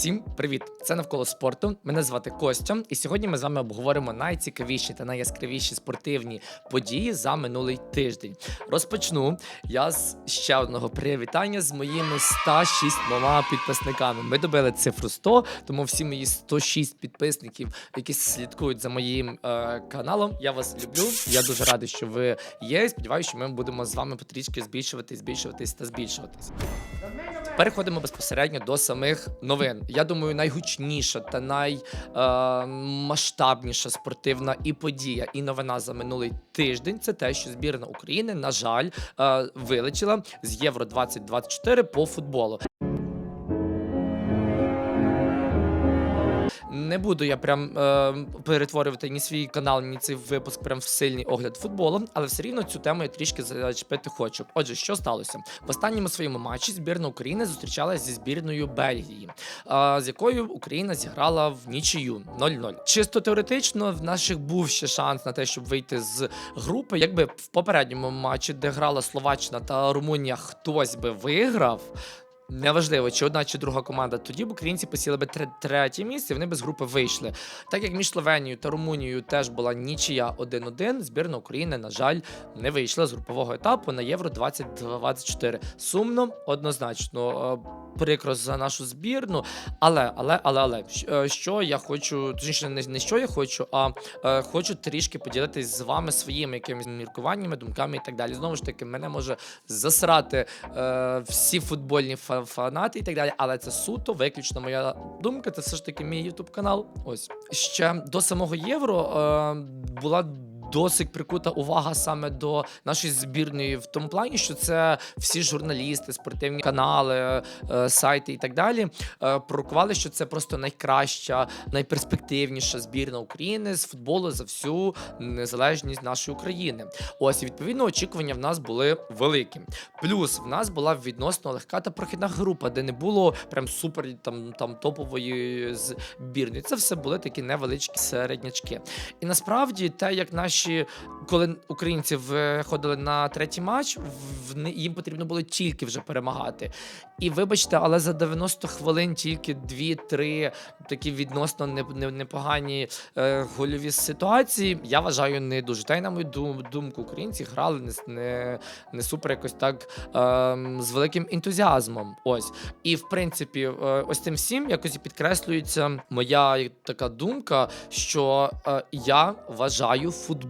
Всім привіт! Це навколо спорту. Мене звати Костя, і сьогодні ми з вами обговоримо найцікавіші та найяскравіші спортивні події за минулий тиждень. Розпочну я з ще одного привітання з моїми 106 підписниками. Ми добили цифру 100, тому всі мої 106 підписників, які слідкують за моїм е, каналом. Я вас люблю. Я дуже радий, що ви є. Сподіваюся, що ми будемо з вами потрішки збільшуватись, збільшуватись та збільшуватись. Переходимо безпосередньо до самих новин. Я думаю, найгучніша та наймасштабніша спортивна і подія, і новина за минулий тиждень це те, що збірна України, на жаль, е, вилетіла з Євро 2024 по футболу. Не буду я прям е, перетворювати ні свій канал, ні цей випуск прям в сильний огляд футболу, але все рівно цю тему я трішки зачепити хочу. Отже, що сталося? В останньому своєму матчі збірна України зустрічалася зі збірною Бельгії, е, з якою Україна зіграла в нічию 0-0. Чисто теоретично в наших був ще шанс на те, щоб вийти з групи. Якби в попередньому матчі, де грала Словаччина та Румунія, хтось би виграв. Неважливо, чи одна чи друга команда, тоді б українці посіли би третє місце, і вони б з групи вийшли. Так як між Словенією та Румунією теж була нічия 1-1, збірна України, на жаль, не вийшла з групового етапу на Євро 2024. Сумно, однозначно. Е, Прикро за нашу збірну, але, але, але, але е, що я хочу, точніше, не, що я хочу, а е, хочу трішки поділитись з вами своїми якимись міркуваннями, думками і так далі. Знову ж таки, мене може засрати е, всі футбольні фанати і так далі. Але це суто, виключно моя думка. Це все ж таки мій ютуб канал. Ось ще до самого євро е, була. Досить прикута увага саме до нашої збірної в тому плані, що це всі журналісти, спортивні канали, е, сайти і так далі е, пророкували, що це просто найкраща, найперспективніша збірна України з футболу за всю незалежність нашої України. Ось і відповідно очікування в нас були великі. Плюс в нас була відносно легка та прохідна група, де не було прям супер там, там топової збірної. Це все були такі невеличкі середнячки. І насправді, те, як наші, коли українці виходили на третій матч, в їм потрібно було тільки вже перемагати. І вибачте, але за 90 хвилин тільки 2-3 такі відносно не- не- непогані е, гольові ситуації. Я вважаю не дуже. Та й на мою думку, українці грали не, не, не супер якось так ем, з великим ентузіазмом. Ось. І в принципі, е, ось цим всім якось підкреслюється моя така думка, що е, я вважаю футбол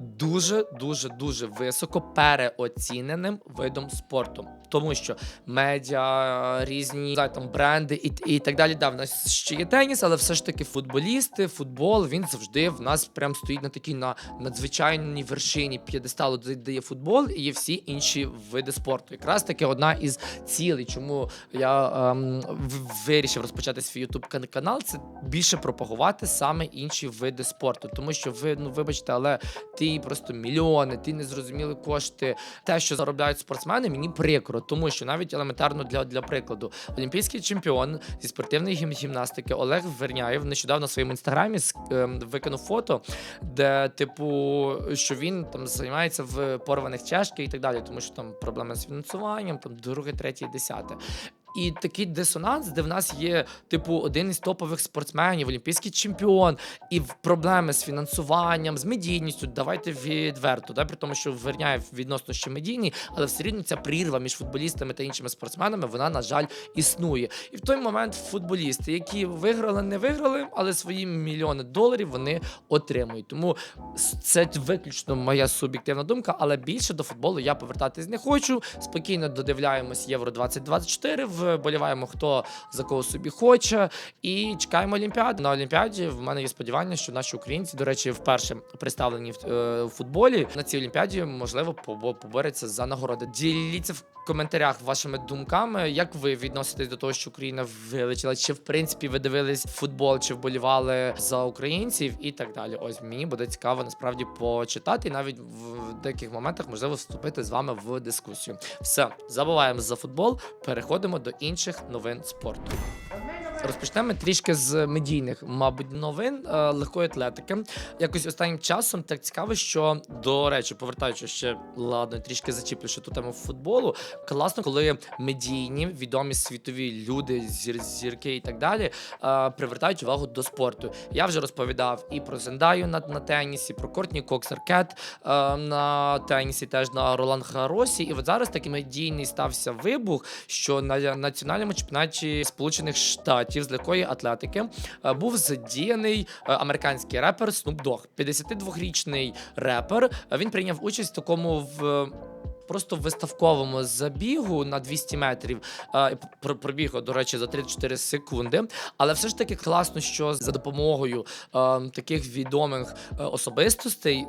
дуже, дуже, дуже високо переоціненим видом спорту. Тому що медіа, різні там бренди і, і так далі. Да, в нас ще є теніс, але все ж таки футболісти, футбол він завжди в нас прям стоїть на такій на надзвичайній вершині п'єдесталу, де де є футбол і є всі інші види спорту. Якраз таки одна із цілей, чому я ем, вирішив розпочати свій ютуб канал, це більше пропагувати саме інші види спорту. Тому що ви ну вибачте, але ти просто мільйони, ти незрозуміли кошти. Те, що заробляють спортсмени, мені прикро, тому що навіть елементарно для, для прикладу, олімпійський чемпіон зі спортивної гім- гімнастики Олег Верняєв нещодавно в своєму інстаграмі ем, викинув фото, де, типу, що він там займається в порваних чашки і так далі, тому що там проблеми з фінансуванням, там друге, третє, десяте. І такий дисонанс, де в нас є, типу, один із топових спортсменів, олімпійський чемпіон, і в проблеми з фінансуванням, з медійністю. Давайте відверто, да, при тому, що Верняєв відносно ще медійний, але все рівно ця прірва між футболістами та іншими спортсменами, вона, на жаль, існує. І в той момент футболісти, які виграли, не виграли, але свої мільйони доларів вони отримують. Тому це виключно моя суб'єктивна думка, але більше до футболу я повертатись не хочу. Спокійно додивляємось Євро 2024, вболіваємо хто за кого собі хоче, і чекаємо Олімпіади. На Олімпіаді в мене є сподівання, що наші українці, до речі, вперше представлені в е, футболі на цій Олімпіаді, можливо, побо- поборються за нагороди. Діліться в коментарях вашими думками, як ви відноситесь до того, що Україна вилетіла, чи в принципі ви дивились футбол, чи вболівали за українців і так далі. Ось мені буде цікаво насправді почитати, і навіть в деяких моментах можливо вступити з вами в дискусію. Все, забуваємо за футбол, переходимо до інших новин спорту. Розпочнемо трішки з медійних, мабуть, новин е, легкої атлетики. Якось останнім часом так цікаво, що до речі, повертаючись ще ладно, трішки зачіплю ще ту тему футболу. Класно, коли медійні, відомі світові люди, зір, зірки і так далі, е, привертають увагу до спорту. Я вже розповідав і про Зендаю на, на тенісі, про Кортні Кокс Аркет е, на тенісі, теж на Ролан Гаросі. І от зараз такий медійний стався вибух, що на національному чемпіонаті Сполучених Штатів з легкої атлетики е, був задіяний е, американський репер Snoop Dogg. 52-річний репер. Е, Він прийняв участь в такому в. Просто в виставковому забігу на 200 метрів е, пробіг, до речі, за 34 секунди. Але все ж таки класно, що за допомогою е, таких відомих е, особистостей.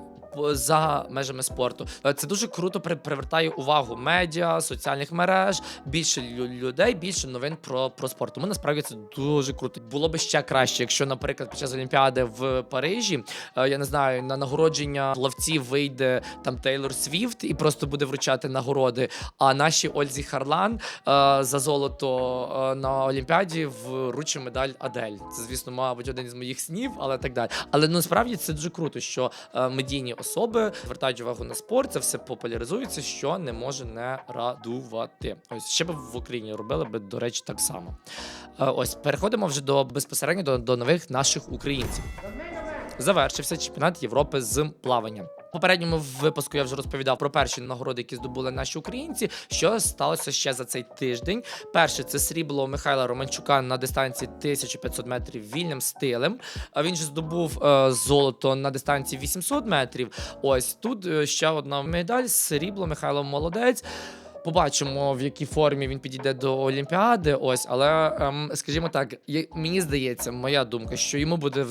За межами спорту це дуже круто при- привертає увагу медіа, соціальних мереж, більше лю- людей, більше новин про, про спорт. Тому насправді це дуже круто. Було би ще краще, якщо, наприклад, під час Олімпіади в Парижі, я не знаю, на нагородження плавців вийде там Тейлор Свіфт і просто буде вручати нагороди. А наші Ользі Харлан е, за золото е, на Олімпіаді вручить медаль Адель. Це, звісно, мабуть, один із моїх снів, але так далі. Але насправді це дуже круто, що е, медійні особи звертають увагу на спорт, це все популяризується, що не може не радувати. Ось ще б в Україні робили би, до речі, так само. Ось переходимо вже до безпосередньо до, до нових наших українців. Завершився чемпіонат Європи з плавання. Попередньому випуску я вже розповідав про перші нагороди, які здобули наші українці. Що сталося ще за цей тиждень? Перше це срібло Михайла Романчука на дистанції 1500 метрів вільним стилем. А він же здобув е, золото на дистанції 800 метрів. Ось тут е, ще одна медаль. Срібло Михайло молодець. Побачимо, в якій формі він підійде до Олімпіади. Ось, але ем, скажімо так, мені здається, моя думка, що йому буде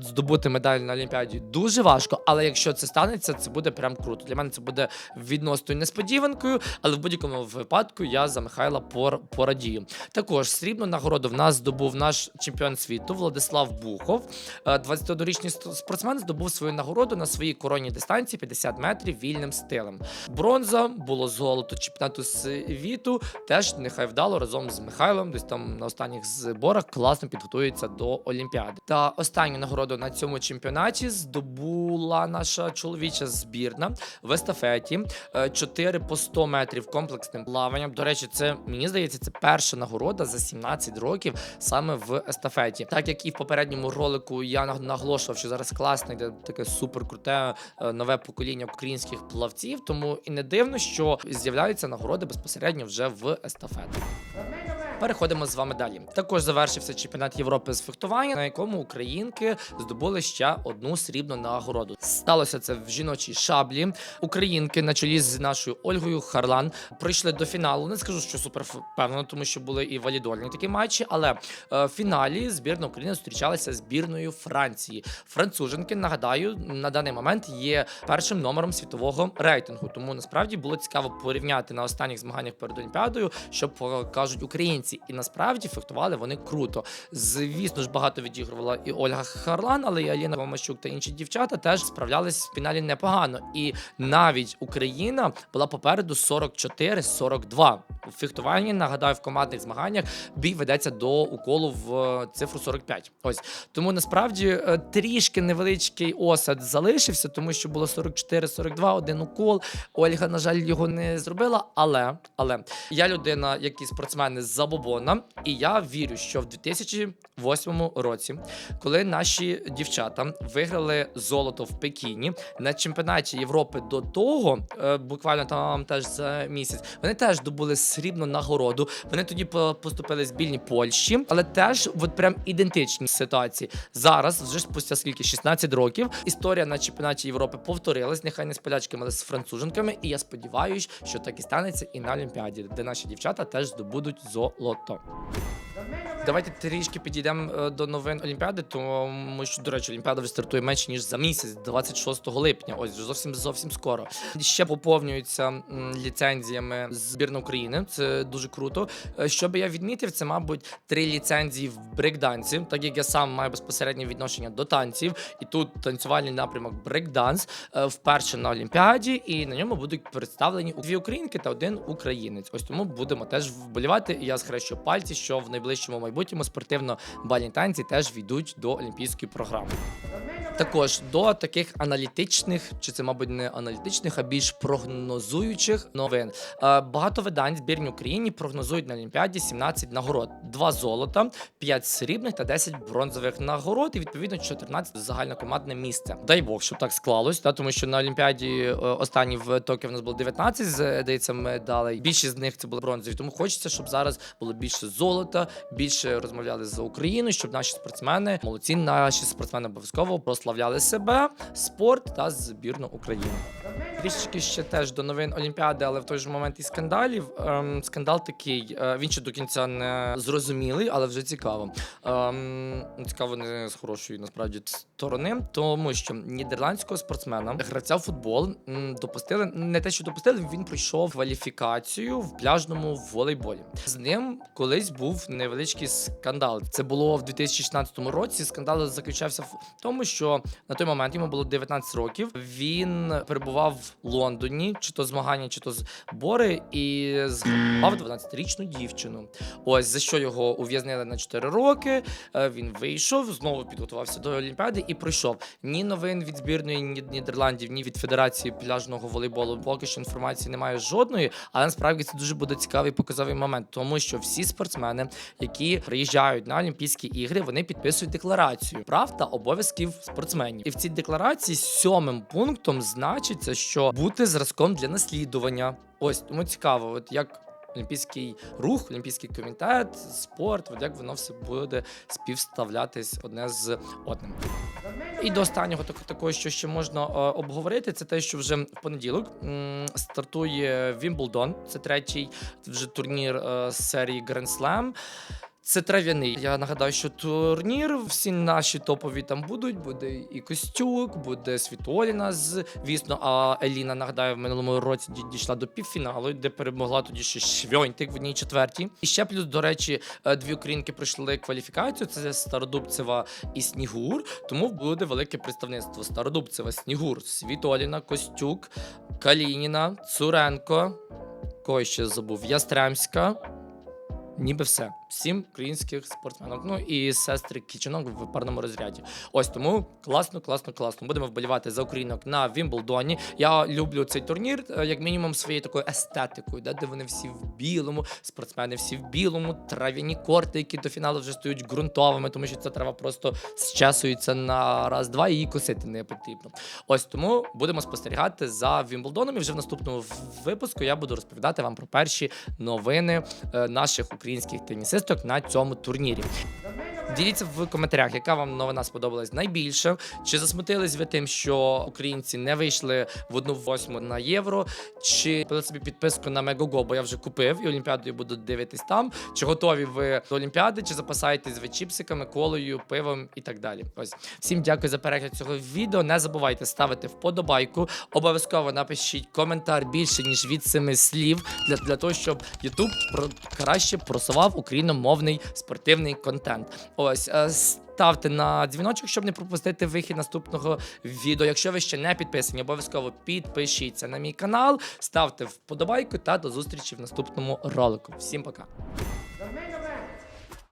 здобути медаль на Олімпіаді дуже важко. Але якщо це станеться, це буде прям круто. Для мене це буде відносною несподіванкою, але в будь-якому випадку я за Михайла пор- порадію. Також срібну нагороду в нас здобув наш чемпіон світу Владислав Бухов. Е, 21-річний спортсмен здобув свою нагороду на своїй коронній дистанції 50 метрів вільним стилем. Бронза було золото чемпіонату світу. Теж нехай вдало разом з Михайлом, десь там на останніх зборах класно підготується до Олімпіади. Та останню нагороду на цьому чемпіонаті здобула наша чоловіча збірна в естафеті. 4 по 100 метрів комплексним плаванням. До речі, це мені здається, це перша нагорода за 17 років саме в естафеті. Так як і в попередньому ролику я наг- наголошував, що зараз класне йде таке суперкруте е, нове покоління українських плавців. Тому і не дивно, що з'являються нагороди безпосередньо вже в естафеті. Переходимо з вами далі. Також завершився чемпіонат Європи з фехтування, на якому українки здобули ще одну срібну нагороду. Сталося це в жіночій шаблі. Українки на чолі з нашою Ольгою Харлан прийшли до фіналу. Не скажу, що супер впевнено, тому що були і валідольні такі матчі. Але е, в фіналі збірна України зустрічалася збірною Франції. Француженки, нагадаю, на даний момент є першим номером світового рейтингу. Тому насправді було цікаво порівняти на останніх змаганнях перед Олімпіадою, що покажуть українці. І насправді фехтували вони круто. Звісно ж, багато відігрувала і Ольга Харлан, але і Аліна Гомащук та інші дівчата теж справлялись в фіналі непогано. І навіть Україна була попереду 44-42. У фехтуванні, нагадаю, в командних змаганнях бій ведеться до уколу в е, цифру 45. Ось тому насправді е, трішки невеличкий осад залишився, тому що було 44-42, один укол. Ольга, на жаль, його не зробила. Але але я людина, як і спортсмени з забобона, і я вірю, що в 2008 році, коли наші дівчата виграли золото в Пекіні на чемпіонаті Європи до того, е, буквально там теж за місяць, вони теж добули срібну нагороду. Вони тоді по- поступили збільні Польщі, але теж от прям ідентичні ситуації. Зараз, вже спустя скільки 16 років, історія на чемпіонаті Європи повторилась. Нехай не з полячками, але з француженками. І я сподіваюся, що так і станеться і на Олімпіаді, де наші дівчата теж здобудуть золото. Давайте трішки підійдемо е, до новин Олімпіади, тому що, до речі, Олімпіада стартує менше ніж за місяць, 26 липня. Ось зовсім зовсім скоро. Ще поповнюються ліцензіями збірна України. Це дуже круто. Е, Що би я відмітив, це, мабуть, три ліцензії в брейкдансі, так як я сам маю безпосереднє відношення до танців, і тут танцювальний напрямок брейкданс е, вперше на Олімпіаді, і на ньому будуть представлені дві українки та один українець. Ось тому будемо теж вболівати. Я схрещу пальці, що в найближчому майбутньому майбутньому спортивно-бальні танці теж війдуть до олімпійської програми. Також до таких аналітичних, чи це, мабуть, не аналітичних, а більш прогнозуючих новин. Е, Багато видань збірні Україні прогнозують на Олімпіаді 17 нагород: 2 золота, 5 срібних та 10 бронзових нагород, і відповідно 14 загальнокомандне місце. Дай Бог, щоб так склалось, та тому що на Олімпіаді е, останній в Токіо в нас було 19, здається, медалей. Більшість з них це були бронзові. Тому хочеться, щоб зараз було більше золота, більше розмовляли за Україну, щоб наші спортсмени, молодці, наші спортсмени обов'язково прославляли себе, спорт та збірну України. Трішечки ще теж до новин Олімпіади, але в той же момент і скандалів. Ем, скандал такий, е, він ще до кінця не зрозумілий, але вже цікаво. Ем, цікаво не з хорошої насправді сторони, тому що нідерландського спортсмена, гравця в футбол, м, допустили не те, що допустили, він пройшов кваліфікацію в пляжному волейболі. З ним колись був невеличкий скандал. Це було в 2016 році. Скандал заключався в тому, що на той момент йому було 19 років. Він перебував Лондоні, чи то змагання, чи то збори, і згадав 12-річну дівчину. Ось за що його ув'язнили на 4 роки. Е, Він вийшов, знову підготувався до Олімпіади і пройшов. Ні новин від збірної ні Нідерландів, ні від Федерації пляжного волейболу. Поки що інформації немає жодної, але насправді це дуже буде цікавий показовий момент, тому що всі спортсмени, які приїжджають на Олімпійські ігри, вони підписують декларацію прав та обов'язків спортсменів. І в цій декларації сьомим пунктом значиться, що бути зразком для наслідування. Ось тому цікаво, от як. Олімпійський рух, олімпійський комітет, спорт, от як воно все буде співставлятись одне з одним. І до останнього так- такого, що ще можна е, обговорити, це те, що вже в понеділок стартує Вімблдон. Це третій вже турнір е, серії Grand Slam. Це трав'яний. Я нагадаю, що турнір, всі наші топові там будуть. Буде і Костюк, буде Світоліна, звісно. А Еліна, нагадаю, в минулому році ді- дійшла до півфіналу, де перемогла тоді ще Швьонтик в одній четвертій. І ще плюс, до речі, е, дві українки пройшли кваліфікацію. Це Стародубцева і Снігур. Тому буде велике представництво. Стародубцева, Снігур, Світоліна, Костюк, Калініна, Цуренко. Кого ще забув? Ястремська. Ніби все. Сім українських спортсменок. Ну і сестри Кіченок в парному розряді. Ось тому класно, класно, класно. Будемо вболівати за українок на Вімблдоні. Я люблю цей турнір, е, як мінімум, своєю такою естетикою, де, вони всі в білому, спортсмени всі в білому, трав'яні корти, які до фіналу вже стають ґрунтовими, тому що це трава просто зчесується на раз-два і її косити не потрібно. Ось тому будемо спостерігати за Вімблдоном. І вже в наступному випуску я буду розповідати вам про перші новини е, наших українських тенісисток на цьому турнірі. Діліться в коментарях, яка вам новина сподобалась найбільше. Чи засмутились ви тим, що українці не вийшли в одну восьму на євро? Чи купили собі підписку на Мегого, бо я вже купив і Олімпіадою буду дивитись там. Чи готові ви до Олімпіади, чи запасаєтесь ви чіпсиками, колою, пивом і так далі? Ось всім дякую за перегляд цього відео. Не забувайте ставити вподобайку. Обов'язково напишіть коментар більше ніж від семи слів для, для того, щоб YouTube про краще просував україномовний спортивний контент. Ось е, ставте на дзвіночок, щоб не пропустити вихід наступного відео. Якщо ви ще не підписані, обов'язково підпишіться на мій канал, ставте вподобайку та до зустрічі в наступному ролику. Всім пока.